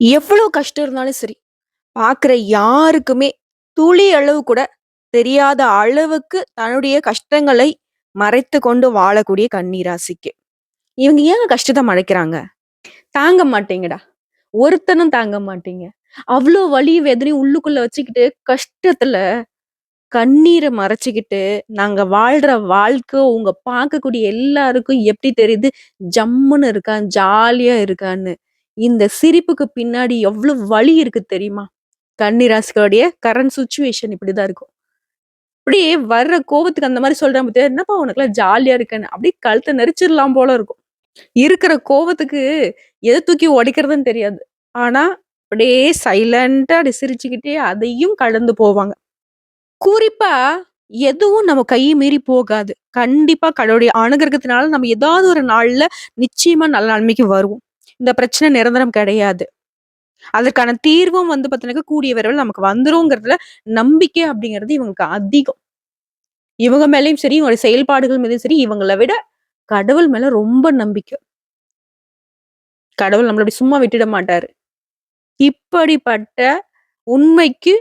எவ்வளோ கஷ்டம் இருந்தாலும் சரி, பார்க்குற யாருக்குமே துளி அளவு கூட தெரியாத அளவுக்கு தன்னுடைய கஷ்டங்களை மறைத்து கொண்டு வாழக்கூடிய கண்ணீராசிக்கு இவங்க ஏங்க கஷ்டத்தை மறைக்கிறாங்க? தாங்க மாட்டீங்கடா. ஒருத்தனும் தாங்க மாட்டீங்க. அவ்வளோ வலி, வேதனையும் உள்ளுக்குள்ள வச்சுக்கிட்டு, கஷ்டத்துல கண்ணீரை மறைச்சிக்கிட்டு நாங்க வாழ்ற வாழ்க்கை உங்க பார்க்கக்கூடிய எல்லாருக்கும் எப்படி தெரியுது? ஜம்முன்னு இருக்கான், ஜாலியா இருக்கான்னு. இந்த சிரிப்புக்கு பின்னாடி எவ்ளோ வலி இருக்கு தெரியுமா? கன்னிராசிகளுடைய கரண்ட் சுச்சுவேஷன் இப்படிதான் இருக்கும். அப்படியே வர்ற கோவத்துக்கு அந்த மாதிரி சொல்றான் பாத்தியா, "என்னப்பா உனக்குலாம் ஜாலியா இருக்கேன்னு அப்படியே கழுத்த நெரிச்சிடலாம் போல இருக்கும். இருக்கிற கோவத்துக்கு எதை தூக்கி உடைக்கிறதுன்னு தெரியாது. ஆனா, அப்படியே சைலண்டா அப்படி சிரிச்சுக்கிட்டே அதையும் கலந்து போவாங்க. குறிப்பா எதுவும் நம்ம கையை மீறி போகாது. கண்டிப்பா கடவுளுடைய அனுகிரகத்தினால நம்ம ஏதாவது ஒரு நாள்ல நிச்சயமா நல்ல நிலைமைக்கு வருவோம். இந்த பிரச்சனை நிரந்தரம் கிடையாது. அதற்கான தீர்வும் வந்து பார்த்தீங்கன்னா கூடிய விரைவில் நமக்கு வந்துருங்கிறதுல நம்பிக்கை அப்படிங்கிறது இவங்களுக்கு அதிகம். இவங்க மேலயும் சரி, இவங்களுடைய செயல்பாடுகள் மீதும் சரி, இவங்கள விட கடவுள் மேல ரொம்ப நம்பிக்கை. கடவுள் நம்மள அப்படி சும்மா விட்டுட மாட்டாரு. இப்படிப்பட்ட உண்மைக்கு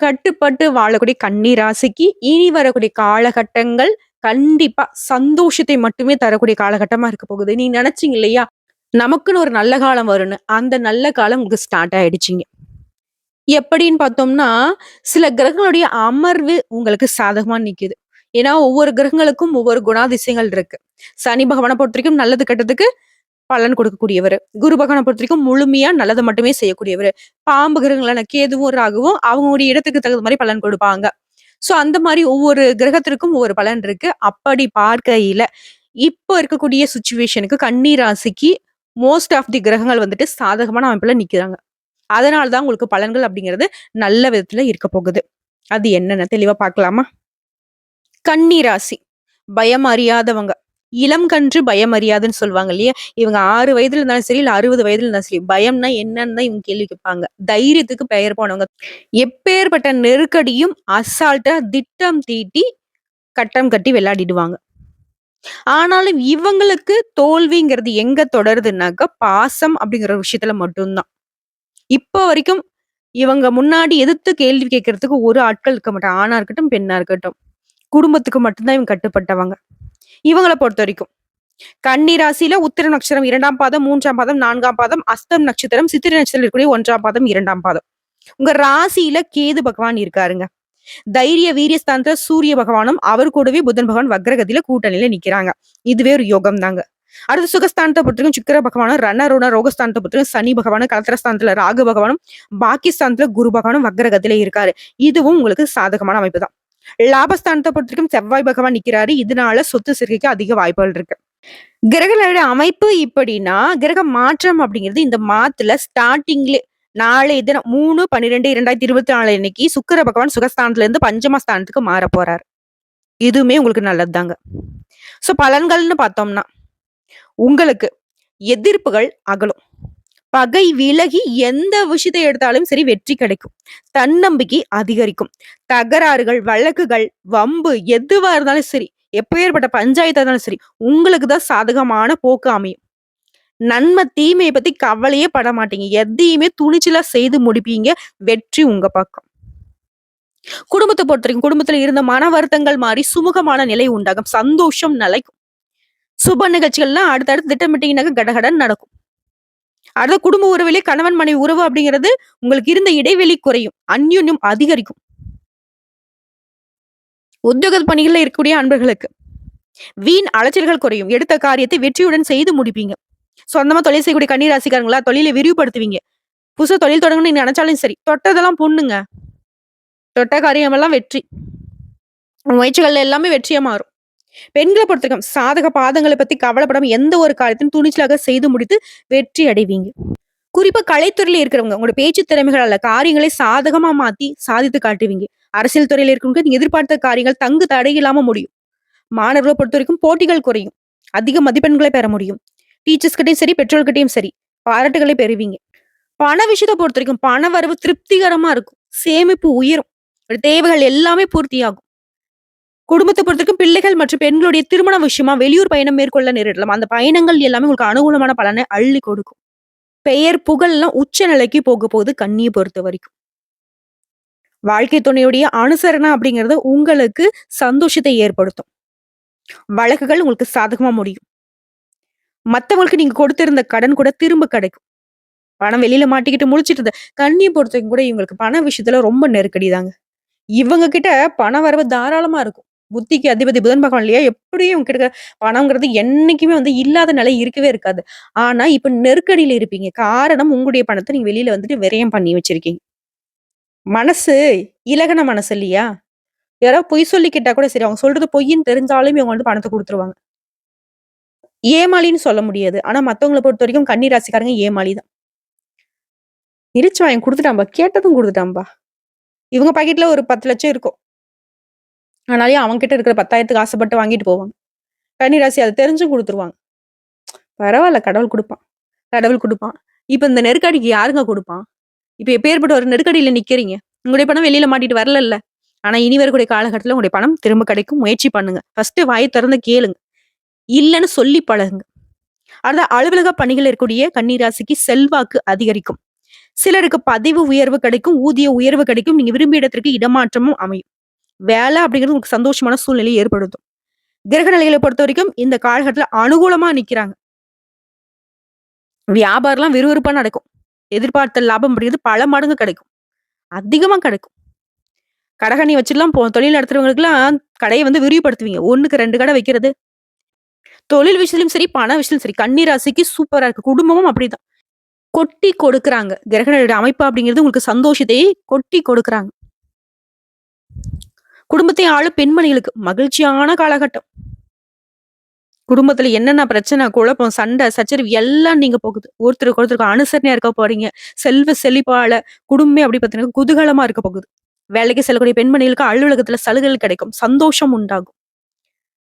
கட்டுப்பட்டு வாழக்கூடிய கண்ணீர் ராசிக்கு இனி வரக்கூடிய காலகட்டங்கள் கண்டிப்பா சந்தோஷத்தை மட்டுமே தரக்கூடிய காலகட்டமா இருக்க போகுது. நீ நினைச்சீங்க இல்லையா? நமக்குன்னு ஒரு நல்ல காலம் வரும்னு. அந்த நல்ல காலம் உங்களுக்கு ஸ்டார்ட் ஆயிடுச்சுங்க. எப்படின்னு பார்த்தோம்னா, சில கிரகங்களுடைய அமர்வு உங்களுக்கு சாதகமா நிக்குது. ஏன்னா, ஒவ்வொரு கிரகங்களுக்கும் ஒவ்வொரு குணாதிசயங்கள் இருக்கு. சனி பகவனை பொறுத்த வரைக்கும் நல்லது கெட்டதுக்கு பலன் கொடுக்கக்கூடியவர் குரு பகவான பொறுத்தவரைக்கும் முழுமையா நல்லதை மட்டுமே செய்யக்கூடியவர் பாம்பு கிரகங்களான கேதுவும், ராகுவும் அவங்களுடைய இடத்துக்கு தகுந்த மாதிரி பலன் கொடுப்பாங்க. ஸோ, அந்த மாதிரி ஒவ்வொரு கிரகத்திற்கும் ஒவ்வொரு பலன் இருக்கு. அப்படி பார்க்கையில, இப்போ இருக்கக்கூடிய சுச்சுவேஷனுக்கு கன்னி ராசிக்கு மோஸ்ட் ஆஃப் தி கிரகங்கள் வந்துட்டு சாதகமான அமைப்புல நிக்கிறாங்க. அதனால தான் உங்களுக்கு பலன்கள் அப்படிங்கிறது நல்ல விதத்துல இருக்க போகுது. அது என்னென்ன தெளிவா பார்க்கலாமா? கன்னி ராசி. பயம் அறியாதவங்க. இளம் கன்று பயம் அறியாதுன்னு சொல்லுவாங்க இல்லையா? இவங்க ஆறு வயதுல இருந்தாலும் சரி, இல்ல 60 வயதுல இருந்தாலும் சரி, பயம்னா என்னன்னு தான் இவங்க கேள்வி கேட்பாங்க. தைரியத்துக்கு பெயர் போனவங்க. எப்பேர்ப்பட்ட நெருக்கடியும் அசால்ட்டா திட்டம் தீட்டி, கட்டம் கட்டி விளையாடிடுவாங்க. ஆனாலும் இவங்களுக்கு தோல்விங்கிறது எங்க தொடருதுன்னாக்கா, பாசம் அப்படிங்கிற விஷயத்துல மட்டும் தான். இப்போ வரைக்கும் இவங்க முன்னாடி எதிர்த்து கேள்வி கேட்கறதுக்கு ஒரு ஆட்கள் இருக்க மாட்டாங்க. ஆணா இருக்கட்டும், பெண்ணா இருக்கட்டும். குடும்பத்துக்கு மட்டும்தான் இவங்க கட்டுப்பட்டவங்க. இவங்கள பொறுத்தவரைக்கும். கன்னி ராசியில உத்திர நட்சத்திரம் இரண்டாம் பாதம், மூன்றாம் பாதம், நான்காம் பாதம், அஸ்தம் நட்சத்திரம், சித்திரை நட்சத்திரம் இருக்கக்கூடிய ஒன்றாம் பாதம், இரண்டாம் பாதம். உங்க ராசியில கேது பகவான் இருக்காருங்க. தைரிய வீரிய ஸ்தானத்துல சூரிய பகவானும், அவர் கூடவே புதன் பகவான் வக்ரகதியில கூட்டணியில நிக்கிறாங்க. இதுவே ஒரு யோகம் தாங்க. அடுத்து சுகஸ்தானத்தை பொறுத்தவரைக்கும் சுக்கிர பகவானும், ரண ரோண ரோகஸ்தானத்தை பொறுத்தவரைக்கும் சனி பகவானும், கலத்திரஸ்தானத்துல ராகு பகவானும், பாகிஸ்தானத்துல குரு பகவானும் வக்ரகதியில இருக்காரு. இதுவும் உங்களுக்கு சாதகமான அமைப்பு தான். லாபஸ்தானத்தை பொறுத்தவரைக்கும் செவ்வாய் பகவான் நிக்கிறாரு. இதனால சொத்து சேர்க்கைக்கு அதிக வாய்ப்புகள் இருக்கு. கிரகங்களோட அமைப்பு இப்படின்னா, கிரக மாற்றம் அப்படிங்கிறது இந்த மாத்துல ஸ்டார்டிங்ல நாளைய தினம் 3/12/2024 அன்னைக்கு சுக்கர பகவான் சுகஸ்தானத்துல இருந்து பஞ்சம ஸ்தானத்துக்கு மாறப் போறாரு. இதுவுமே உங்களுக்கு நல்லது தாங்க. ஸோ பலன்கள்னு பார்த்தோம்னா, உங்களுக்கு எதிர்ப்புகள் அகலும். பகை விலகி எந்த விஷயத்தை எடுத்தாலும் சரி வெற்றி கிடைக்கும். தன்னம்பிக்கை அதிகரிக்கும். தகராறுகள், வழக்குகள், வம்பு எதுவா இருந்தாலும் சரி, எப்பேர்ப்பட்ட பஞ்சாயத்தா இருந்தாலும் சரி, உங்களுக்கு தான் சாதகமான போக்கு அமையும். நன்மை, தீமையை பத்தி கவலையே பட மாட்டீங்க. எதையுமே துணிச்சலா செய்து முடிப்பீங்க. வெற்றி உங்க பக்கம். குடும்பத்தை பொறுத்த வரைக்கும் குடும்பத்துல இருந்த மன வருத்தங்கள் மாறி சுமூகமான நிலை உண்டாகும். சந்தோஷம் நிலைக்கும். சுப நிகழ்ச்சிகள்லாம் அடுத்தடுத்து திட்டமிட்டீங்கன்னாக்க கடகடன் நடக்கும். அடுத்த குடும்ப உறவிலே கணவன் மனைவி உறவு அப்படிங்கிறது உங்களுக்கு இருந்த இடைவெளி குறையும். அந்யுன்யம் அதிகரிக்கும். உத்தியோக பணிகளில் இருக்கக்கூடிய அன்பர்களுக்கு வீண் அலைச்சல்கள் குறையும். எடுத்த காரியத்தை வெற்றியுடன் செய்து முடிப்பீங்க. சொந்தமா தொழில் செய்யக்கூடிய கண்ணீர் ராசிக்காரங்களா தொழிலை விரிவுபடுத்துவீங்க. புதுசா தொழில் தொடங்கணும்னு நீங்க நினைச்சாலும் சரி, தொட்டதெல்லாம் பொண்ணுங்க. தொட்ட காரியமெல்லாம் வெற்றி. முயற்சிகள் எல்லாமே வெற்றியா மாறும். பெண்களை பொறுத்தவரைக்கும் சாதக பாதங்களை பத்தி கவலைப்படாம எந்த ஒரு காரியத்தையும் துணிச்சலாக செய்து முடித்து வெற்றி அடைவீங்க. குறிப்பா கலைத்துறையில இருக்கிறவங்க, உங்களோட பேச்சு திறமைகளால காரியங்களை சாதகமா மாத்தி சாதித்து காட்டுவீங்க. அரசியல் துறையில இருக்கிறவங்க நீங்க எதிர்பார்த்த காரியங்கள் தங்கு தடை இல்லாம முடியும். பொறுத்த வரைக்கும் போட்டிகள் குறையும். அதிக மதிப்பெண்களை பெற முடியும். டீச்சர்ஸ்கிட்டையும் சரி, பெற்றோர்கிட்டையும் சரி, பாராட்டுகளை பெறுவீங்க. பண விஷயத்தை பொறுத்த வரைக்கும் பண வரவு திருப்திகரமா இருக்கும். சேமிப்பு உயரும். தேவைகள் எல்லாமே பூர்த்தியாகும். குடும்பத்தை பொறுத்தவரைக்கும் பிள்ளைகள் மற்றும் பெண்களுடைய திருமண விஷயமா வெளியூர் பயணம் மேற்கொள்ள நேரிடலாம். அந்த பயணங்கள் எல்லாமே உங்களுக்கு அனுகூலமான பலனை அள்ளி கொடுக்கும். பெயர், புகழ்லாம் உச்ச நிலைக்கு போக போகுது கண்ணியை பொறுத்த வரைக்கும். வாழ்க்கை துணையுடைய அனுசரணை அப்படிங்கிறது உங்களுக்கு சந்தோஷத்தை ஏற்படுத்தும். வழக்குகள் உங்களுக்கு சாதகமா முடியும். மத்தவங்களுக்கு நீங்க கொடுத்திருந்த கடன் கூட திரும்ப கிடைக்கும். பணம் வெளியில மாட்டிக்கிட்டு முழிச்சிட்டு இருந்த கண்ணியை பொறுத்தவரைக்கும் கூட இவங்களுக்கு பண விஷயத்துல ரொம்ப நெருக்கடி தாங்க. இவங்க கிட்ட பண வரவு தாராளமா இருக்கும். புத்திக்கு அதிபதி புதன் பகவான் இல்லையா? எப்படியும் இவங்க கிட்ட பணம்ங்கிறது என்னைக்குமே வந்து இல்லாத நிலை இருக்கவே இருக்காது. ஆனா, இப்ப நெருக்கடியில இருப்பீங்க. காரணம் உங்களுடைய பணத்தை நீங்க வெளியில வந்துட்டு விரயம் பண்ணி வச்சிருக்கீங்க. மனசு இலகன மனசு இல்லையா? யாராவது பொய் சொல்லி கூட சரி, அவங்க சொல்றது பொய்ன்னு தெரிஞ்சாலுமே இவங்க வந்து பணத்தை கொடுத்துருவாங்க ஏமாளின்னு சொல்ல முடியாது. ஆனா, மத்தவங்கள பொறுத்தவரைக்கும் கன்னி ராசிக்காரங்க ஏமாளி தான். இளிச்சவாயன் கொடுத்துட்டாம்பா கேட்டதும் கொடுத்துட்டாம்பா இவங்க பாக்கெட்ல ஒரு பத்து லட்சம் இருக்கும். ஆனாலே அவங்க கிட்ட இருக்கிற 10,000த்துக்கு ஆசைப்பட்டு வாங்கிட்டு போவாங்க. கன்னி ராசி அத தெரிஞ்சும் கொடுத்துருவாங்க பரவாயில்ல கடவுள் கொடுப்பான் கடவுள் கொடுப்பான் இப்போ இந்த நெருக்கடிக்கு யாருங்க கொடுப்பான் இப்போ எப்பேற்பட்ட ஒரு நெருக்கடியில் நிக்கிறீங்க. உங்களுடைய பணம் வெளியில மாட்டிட்டு வரலல்ல. ஆனா, இனி வரக்கூடிய காலகட்டத்துல உங்களுடைய பணம் திரும்ப கிடைக்கும். முயற்சி பண்ணுங்க. ஃபர்ஸ்ட்டு வாயை திறந்து கேளுங்க. இல்லைன்னு சொல்லி பழகுங்க. அடுத்த அலுவலக பணிகள் இருக்கக்கூடிய கன்னிராசிக்கு செல்வாக்கு அதிகரிக்கும். சிலருக்கு பதவி உயர்வு கிடைக்கும். ஊதிய உயர்வு கிடைக்கும். நீங்க விரும்பிய இடத்திற்கு இடமாற்றமும் அமையும். வேலை அப்படிங்கிறது உங்களுக்கு சந்தோஷமான சூழ்நிலையை ஏற்படுத்தும். கிரக நிலைகளை பொறுத்தவரைக்கும் இந்த காலகட்டத்துல அனுகூலமா நிக்கிறாங்க. வியாபாரம்லாம் விறுவிறுப்பா நடக்கும். எதிர்பார்த்த லாபம் அப்படிங்கிறது பல மடங்கு கிடைக்கும். அதிகமா கிடைக்கும். கடகணி வச்சுலாம் போ தொழில் நடத்துறவங்களுக்குலாம் கடையை வந்து விரிவுபடுத்துவீங்க. 1க்கு 2 கடை வைக்கிறது. தொழில் விஷயத்திலும் சரி, பண விஷயத்திலும் சரி, கன்னி ராசிக்கு சூப்பரா இருக்கு. குடும்பமும் அப்படிதான். கொட்டி கொடுக்குறாங்க. கிரகணோட அமைப்பு அப்படிங்கிறது உங்களுக்கு சந்தோஷத்தை கொட்டி கொடுக்குறாங்க. குடும்பத்தை ஆளும் பெண்மணிகளுக்கு மகிழ்ச்சியான காலகட்டம். குடும்பத்துல என்னென்ன பிரச்சனை, குழப்பம், சண்டை, சச்சரிவு எல்லாம் நீங்க போகுது. ஒருத்தருக்கு ஒருத்தருக்கு அனுசரணையா இருக்க போறீங்க. செல்வ செழிப்பால குடும்பமே அப்படி பார்த்தீங்கன்னா குதூகலமா இருக்க போகுது. வேலைக்கு செல்லக்கூடிய பெண்மணிகளுக்கு அலுவலகத்துல சலுகைகள் கிடைக்கும். சந்தோஷம் உண்டாகும்.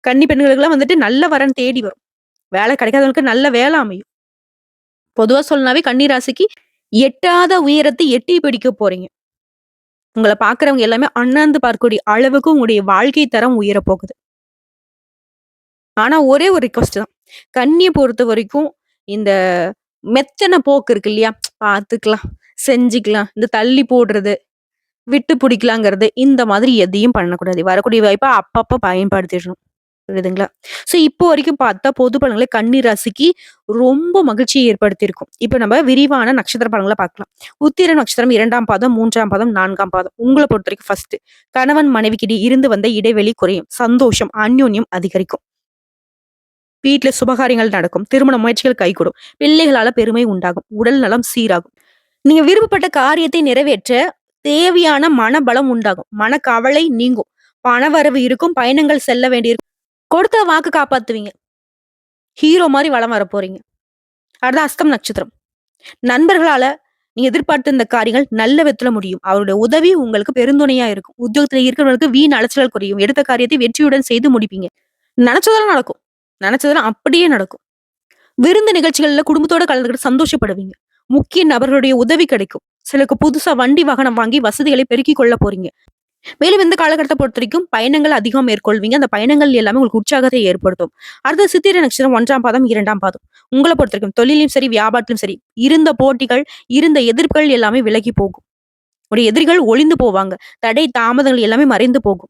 கன்னி பெண்களுக்கெல்லாம் வந்துட்டு நல்ல வரன் தேடி வரும். வேலை கிடைக்காதவங்களுக்கு நல்ல வேலை அமையும். பொதுவா சொல்லனாவே கன்னி ராசிக்கு எட்டாத உயரத்தை எட்டி பிடிக்க போறீங்க. உங்களை பார்க்குறவங்க எல்லாமே அண்ணாந்து பார்க்கக்கூடிய அளவுக்கு உங்களுடைய வாழ்க்கை தரம் உயர போகுது. ஆனா, ஒரே ஒரு ரிக்வெஸ்ட் தான். கண்ணியை பொறுத்த வரைக்கும் இந்த மெத்தனை போக்கு இருக்கு இல்லையா? பார்த்துக்கலாம், செஞ்சுக்கலாம், இந்த தள்ளி போடுறது, விட்டு பிடிக்கலாங்கிறது, இந்த மாதிரி எதையும் பண்ணக்கூடாது. வரக்கூடிய வாய்ப்பை அப்பப்போ பயன்படுத்திடணும். இருக்குதுங்களா ஸோ இப்போ வரைக்கும் பார்த்தா பொது படங்களை கன்னி ராசிக்கு ரொம்ப மகிழ்ச்சியை ஏற்படுத்தியிருக்கும். இப்போ நம்ம விரிவான நட்சத்திர பலன்கள பார்க்கலாம். உத்திர நட்சத்திரம் இரண்டாம் பாதம், மூன்றாம் பாதம், நான்காம் பாதம். உங்களை பொறுத்த வரைக்கும் ஃபர்ஸ்ட் கணவன் மனைவிக்கிட்டே இருந்து வந்த இடைவெளி குறையும். சந்தோஷம், அந்யோன்யம் அதிகரிக்கும். வீட்டில் சுபகாரியங்கள் நடக்கும். திருமண முயற்சிகள் கைகூடும். பிள்ளைகளால பெருமை உண்டாகும். உடல் நலம் சீராகும். நீங்க விருப்பப்பட்ட காரியத்தை நிறைவேற்ற தேவையான மனபலம் உண்டாகும். மன கவலை நீங்கும். பணவரவு இருக்கும். பயணங்கள் செல்ல வேண்டியிருக்கும். கொடுத்த வாக்கு காப்பாத்துவீங்க. ஹீரோ மாதிரி வலம் வர போறீங்க. அடுத்த அஸ்தம் நட்சத்திரம். நண்பர்களால நீ எதிர்பார்த்த இந்த காரியங்கள் நல்ல விதத்துல முடியும். அவருடைய உதவி உங்களுக்கு பெருந்துணையா இருக்கும். உத்தியோகத்துல இருக்கிறவங்களுக்கு வீண் அலைச்சல் குறையும். எடுத்த காரியத்தை வெற்றியுடன் செய்து முடிப்பீங்க. நினைச்சதெல்லாம் நடக்கும். நினைச்சதெல்லாம் அப்படியே நடக்கும். விருந்து நிகழ்ச்சிகள்ல குடும்பத்தோட கலந்துக்கிட்டு சந்தோஷப்படுவீங்க. முக்கிய நபர்களுடைய உதவி கிடைக்கும். சிலருக்கு புதுசா வண்டி வாகனம் வாங்கி வசதிகளை பெருக்கிக் கொள்ள போறீங்க. மேலும் இந்த காலகட்டத்தை பொறுத்த வரைக்கும் பயணங்கள் அதிகம் மேற்கொள்வீங்க. அந்த பயணங்கள் எல்லாமே உங்களுக்கு உற்சாகத்தை ஏற்படுத்தும். அடுத்த சித்திர நட்சத்திரம் ஒன்றாம் பாதம், இரண்டாம் பாதம். உங்களை பொறுத்த வரைக்கும் தொழிலும் சரி, வியாபாரத்திலும் சரி, இருந்த போட்டிகள், இருந்த எதிர்ப்புகள் எல்லாமே விலகி போகும். உடைய எதிரிகள் ஒளிந்து போவாங்க. தடை, தாமதங்கள் எல்லாமே மறைந்து போகும்.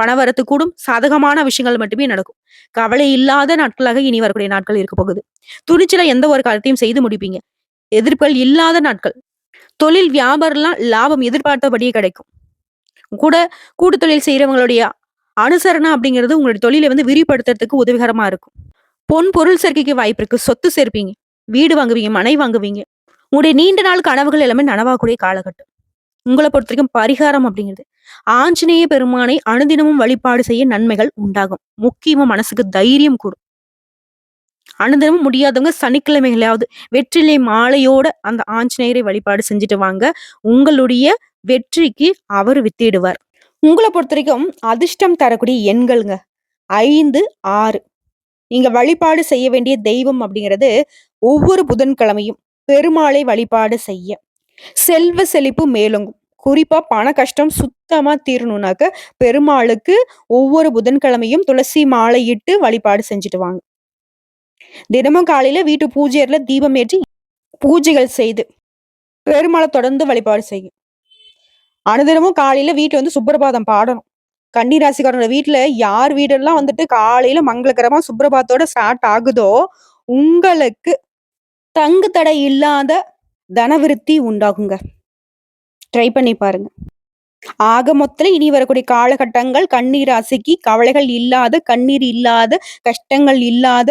பணவரத்து கூடும். சாதகமான விஷயங்கள் மட்டுமே நடக்கும். கவலை இல்லாத நாட்களாக இனி வரக்கூடிய நாட்கள் இருக்க போகுது. துணிச்சலா எந்த ஒரு காரியத்தையும் செய்து முடிப்பீங்க. எதிர்ப்புகள் இல்லாத நாட்கள். தொழில், வியாபாரம்லாம் லாபம் எதிர்பார்த்தபடியே கிடைக்கும். கூட கூட்டு தொழில் செய்கிறவங்களுடைய அனுசரணை அப்படிங்கிறது உங்களுடைய தொழிலை வந்து விரிவுபடுத்துறதுக்கு உதவிகரமாக இருக்கும். பொன், பொருள் சேர்க்கைக்கு வாய்ப்பு இருக்கு. சொத்து சேர்ப்பீங்க. வீடு வாங்குவீங்க, மனை வாங்குவீங்க. உங்களுடைய நீண்ட நாள் கனவுகள் எல்லாமே நனவாகக்கூடிய காலகட்டம். உங்களை பொறுத்த வரைக்கும் பரிகாரம் அப்படிங்கிறது ஆஞ்சநேய பெருமானை அனுதினமும் வழிபாடு செய்ய நன்மைகள் உண்டாகும். முக்கியமா மனசுக்கு தைரியம் கூடும். அனுதினமும் முடியாதவங்க சனிக்கிழமைகளையாவது வெற்றிலை மாலையோட அந்த ஆஞ்சநேயரை வழிபாடு செஞ்சுட்டு வாங்க. உங்களுடைய வெற்றிக்கு அவர் வித்திடுவார். உங்களை பொறுத்த வரைக்கும் அதிர்ஷ்டம் தரக்கூடிய எண்கள்ங்க. 5, 6. நீங்க வழிபாடு செய்ய வேண்டிய தெய்வம் அப்படிங்கிறது ஒவ்வொரு புதன்கிழமையும் பெருமாளை வழிபாடு செய்ய செல்வ செழிப்பு மேலோங்கும். குறிப்பா பண கஷ்டம் சுத்தமா தீரணும்னாக்க பெருமாளுக்கு ஒவ்வொரு புதன்கிழமையும் துளசி மாலையிட்டு வழிபாடு செஞ்சுட்டு வாங்க. தினமும் காலையில வீட்டு பூஜை தீபம் ஏற்றி பூஜைகள் செய்து பெருமாளை தொடர்ந்து வழிபாடு செய்யும் அனுதினமும் காலையில வீட்டுல வந்து சுப்பிரபாதம் பாடணும். கன்னி ராசிக்காரோட வீட்டுல யார் வீடெல்லாம் வந்துட்டு காலையில மங்களகரமா சுப்பிரபாத்தோட ஸ்டார்ட் ஆகுதோ உங்களுக்கு தங்கு தடை இல்லாத தனவிருத்தி உண்டாகுங்க. ட்ரை பண்ணி பாருங்க. ஆக மொத்தத்தில் இனி வரக்கூடிய காலகட்டங்கள் கண்ணீர் ராசிக்கு கவலைகள் இல்லாத கண்ணீர் இல்லாத கஷ்டங்கள் இல்லாத